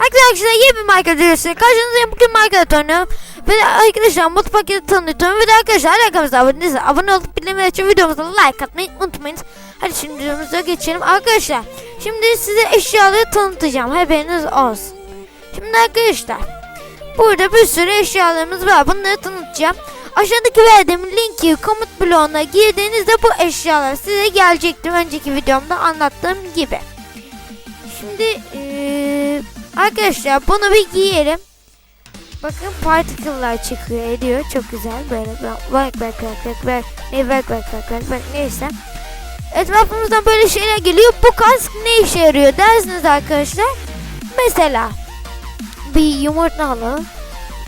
Arkadaşlar yeni bir Minecraft videosu. Karşınızdayım bugün Minecraft oynuyorum. Ve arkadaşlar mutlu paketi tanıtıyorum. Ve arkadaşlar alakamızda abone değilseniz abone olup bildirimleri için videomuza like atmayı unutmayın. Hadi şimdi videomuza geçelim. Arkadaşlar şimdi size eşyaları tanıtacağım. Haberiniz olsun. Şimdi arkadaşlar burada bir sürü eşyalarımız var. Bunları tanıtacağım. Aşağıdaki verdiğim linki komut bloğuna girdiğinizde bu eşyalar size gelecektir. Önceki videomda anlattığım gibi. Şimdi eee, arkadaşlar bunu bir giyelim. Bakın particle'lar çıkıyor ediyor. Çok güzel. Böyle bak bak bak bak bak ne bak bak bak bak bak neyse. Etrafımızdan böyle şeyler geliyor. Bu kask ne işe yarıyor dersiniz arkadaşlar. Mesela bir yumurta alalım.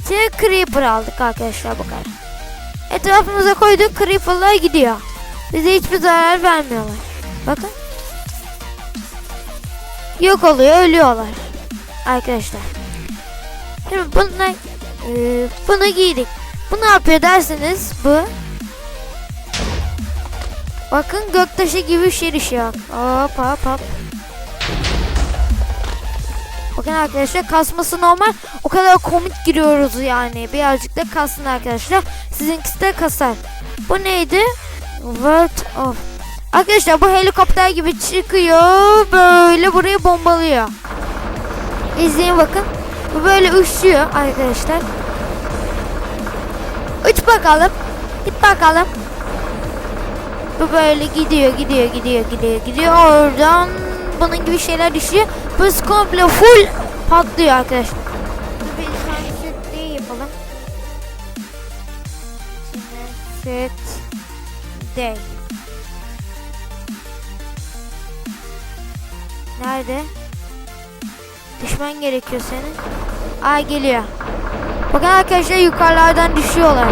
Şimdi creeper aldık arkadaşlar kadar. Etrafımıza koyduk creeper'lar gidiyor. Bize hiçbir zarar vermiyorlar. Bakın. Yok oluyor ölüyorlar. Arkadaşlar. Şimdi bunlar e, bunu giydik. Bu ne yapıyor dersiniz bu. Bakın göktaşı gibi şirişiyor. Hop hop hop. Bakın arkadaşlar kasması normal. O kadar komik giriyoruz yani. Birazcık da kasın arkadaşlar. Sizinkisi de kasar. Bu neydi? World of. Arkadaşlar bu helikopter gibi çıkıyor. Böyle burayı bombalıyor. İzleyin bakın. Bu böyle uçuyor arkadaşlar. Uç bakalım. Git bakalım. Bu böyle gidiyor, gidiyor, gidiyor, gidiyor, gidiyor. Oradan bunun gibi şeyler düşüyor. Bu komple full patlıyor arkadaşlar. Bir tane set değil yapalım. Set day. Nerede? Düşman gerekiyor senin. Aa geliyor. Bakın arkadaşlar yukarılardan düşüyorlar.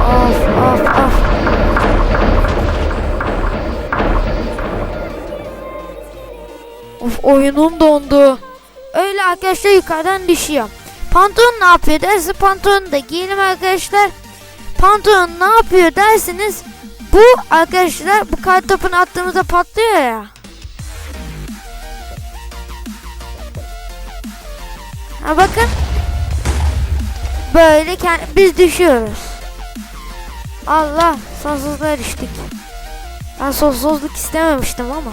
Of of of. Of oyunum dondu. Öyle arkadaşlar yukarıdan düşüyor. Pantolon ne yapıyor derse pantolonu da giyelim arkadaşlar. Pantolon ne yapıyor dersiniz. Bu arkadaşlar bu kartopunu attığımızda patlıyor ya. Ha bakın. Böyle biz düşüyoruz. Allah sonsuzluğa düştük. Ben sonsuzluk istememiştim ama.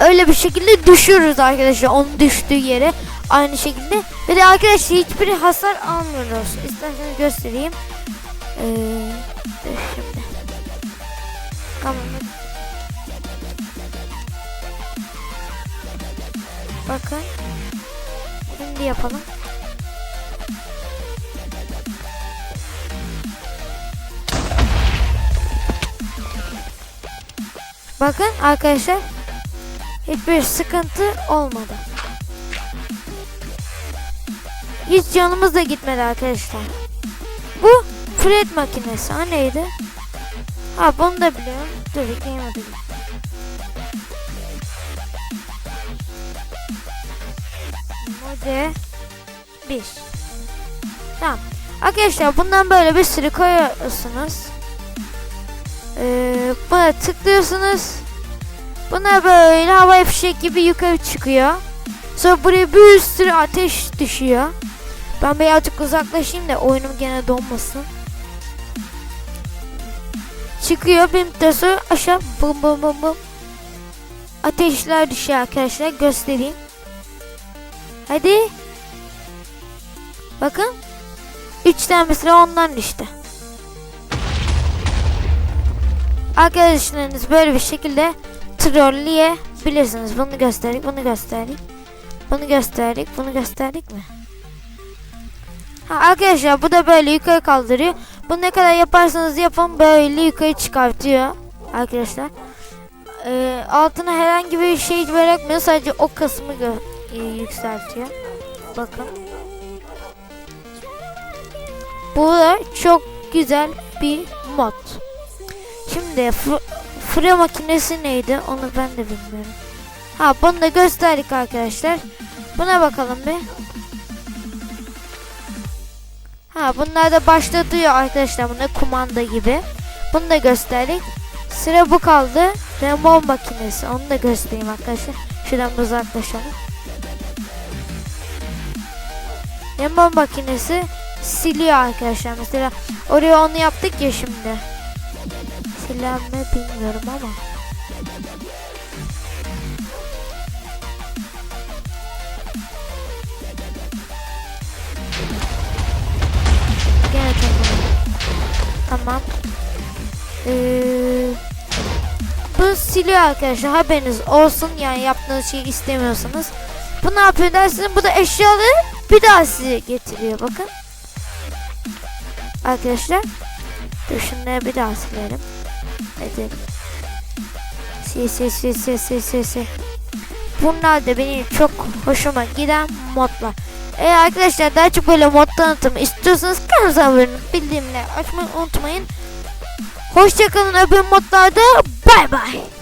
Öyle bir şekilde düşüyoruz arkadaşlar onun düştüğü yere. Aynı şekilde. Ve de arkadaşlar hiçbir hasar almıyoruz. İsterseniz göstereyim. Ee, şimdi. Tamam. Bakın. Şimdi yapalım. Bakın arkadaşlar hiçbir sıkıntı olmadı. Hiç canımız da gitmedi arkadaşlar. Bu Fred makinesi. Ha neydi? Ha bunu da biliyorum. Dur bakayım hadi. Mode 1 Tamam. Arkadaşlar bundan böyle bir sürü koyuyorsunuz. Ee, buna tıklıyorsunuz. Buna böyle hava fişek gibi yukarı çıkıyor. Sonra buraya bir sürü ateş düşüyor. Ben birazcık uzaklaşayım da oyunum gene donmasın. Çıkıyor bir müddet aşağı bum bum bum bum. Ateşler düşüyor arkadaşlar göstereyim. Hadi. Bakın. Üç tane mesela ondan düştü. Arkadaşlarınız böyle bir şekilde trolleyebilirsiniz. Bunu gösterdik, bunu gösterdik. Bunu gösterdik, bunu gösterdik mi? Ha, arkadaşlar bu da böyle yukarı kaldırıyor. Bu ne kadar yaparsanız yapın böyle yukarı çıkartıyor. Arkadaşlar. Ee, altına herhangi bir şey bırakmıyor. Sadece o kısmı e, yükseltiyor. Bakın. Bu da çok güzel bir mod. Şimdi fırı makinesi neydi onu ben de bilmiyorum. Ha bunu da gösterdik arkadaşlar. Buna bakalım bir. Ha bunlar da başta duruyor arkadaşlar. Bunlar kumanda gibi. Bunu da gösterdik. Sıra bu kaldı. Remon makinesi. Onu da göstereyim arkadaşlar. Şuradan uzaklaşalım. Remon makinesi siliyor arkadaşlar. Mesela oraya onu yaptık ya şimdi. Siler mi bilmiyorum ama. Tamam. Ee, bu siliyor arkadaşlar haberiniz olsun yani yaptığınız şeyi istemiyorsanız. Bu ne yapıyor dersiniz bu da eşyaları bir daha size getiriyor bakın. Arkadaşlar dur bir daha silelim. Sil sil sil sil sil sil sil. Bunlar da benim çok hoşuma giden modlar. Eğer arkadaşlar daha çok böyle mod tanıtımı istiyorsanız kanalımıza abone olup açmayı unutmayın. Hoşçakalın öbür modlarda bay bay.